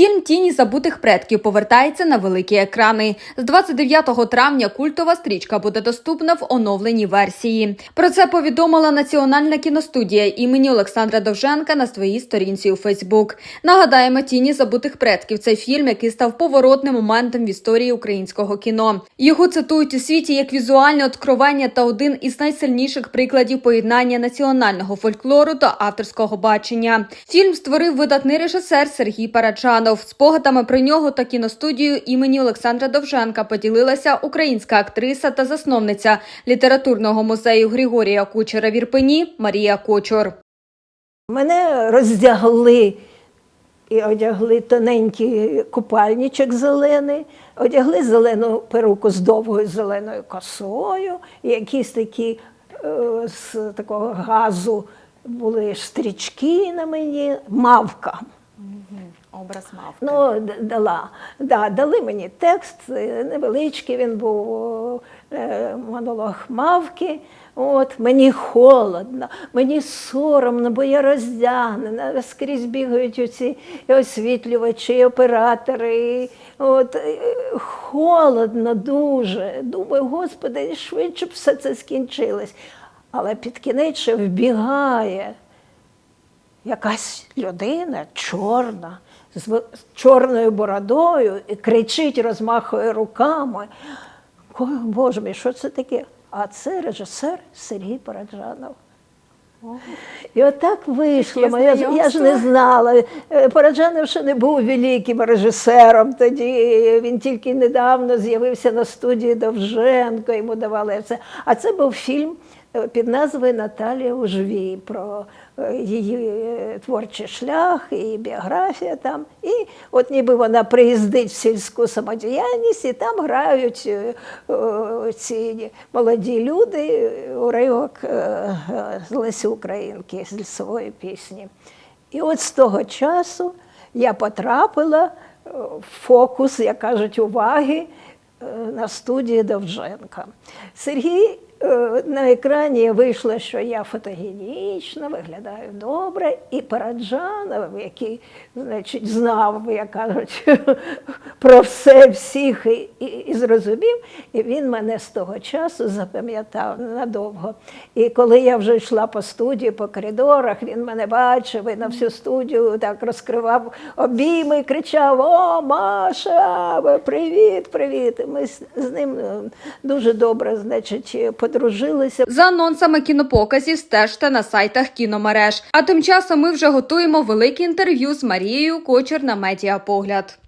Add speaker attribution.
Speaker 1: Фільм Тіні забутих предків повертається на великі екрани. З 29 травня культова стрічка буде доступна в оновленій версії. Про це повідомила Національна кіностудія імені Олександра Довженка на своїй сторінці у Фейсбук. Нагадаємо, Тіні забутих предків це фільм, який став поворотним моментом в історії українського кіно. Його цитують у світі як візуальне откровення та один із найсильніших прикладів поєднання національного фольклору та авторського бачення. Фільм створив видатний режисер Сергій Параджанов. Спогадами про нього та кіностудію імені Олександра Довженка поділилася українська актриса та засновниця літературного музею Григорія Кучера в Ірпені Марія Кочур.
Speaker 2: Мене роздягли і одягли тоненький купальничок зелений, одягли зелену перуку з довгою зеленою косою, якісь такі е, з такого газу були стрічки на мені, мавка.
Speaker 3: Образ мавки.
Speaker 2: Ну, дала. Да, дали мені текст, е, невеличкий він був е, монолог мавки. От, мені холодно, мені соромно, бо я роздягнена, скрізь бігають оці освітлювачі, оператори. От, е, холодно дуже. Думаю, господи, швидше б все це скінчилось. Але під кінець вбігає якась людина чорна, з чорною бородою і кричить, розмахує руками. Боже мій, що це таке? А це режисер Сергій Параджанов. І отак вийшло. Моя, я ж не знала. Е, Параджанов ще не був великим режисером тоді. Він тільки недавно з'явився на студії Довженко, йому давали це. А це був фільм під назвою Наталія Ужвій про е, її е, творчий шлях і біографія там. І от ніби вона приїздить в сільську самодіяльність, і там грають е, е, ці молоді люди е, уривок е, е, з Лесі Українки, з лісової пісні. І от з того часу я потрапила е, в фокус, як кажуть, уваги е, на студії Довженка. Сергій е, на екрані вийшло, що я фотогенічна, виглядаю добре, і Параджанов, який значить, знав, як кажуть, про все всіх і, і, і зрозумів, і він мене з того часу запам'ятав надовго. І коли я вже йшла по студії, по коридорах, він мене бачив і на всю студію так розкривав обійми і кричав: О, Маша, привіт, привіт! І Ми з, з ним е, дуже добре, значить, подружилися.
Speaker 1: За анонсами кінопоказів стежте на сайтах кіномереж. А тим часом ми вже готуємо велике інтерв'ю з Марією Кочер на медіапогляд.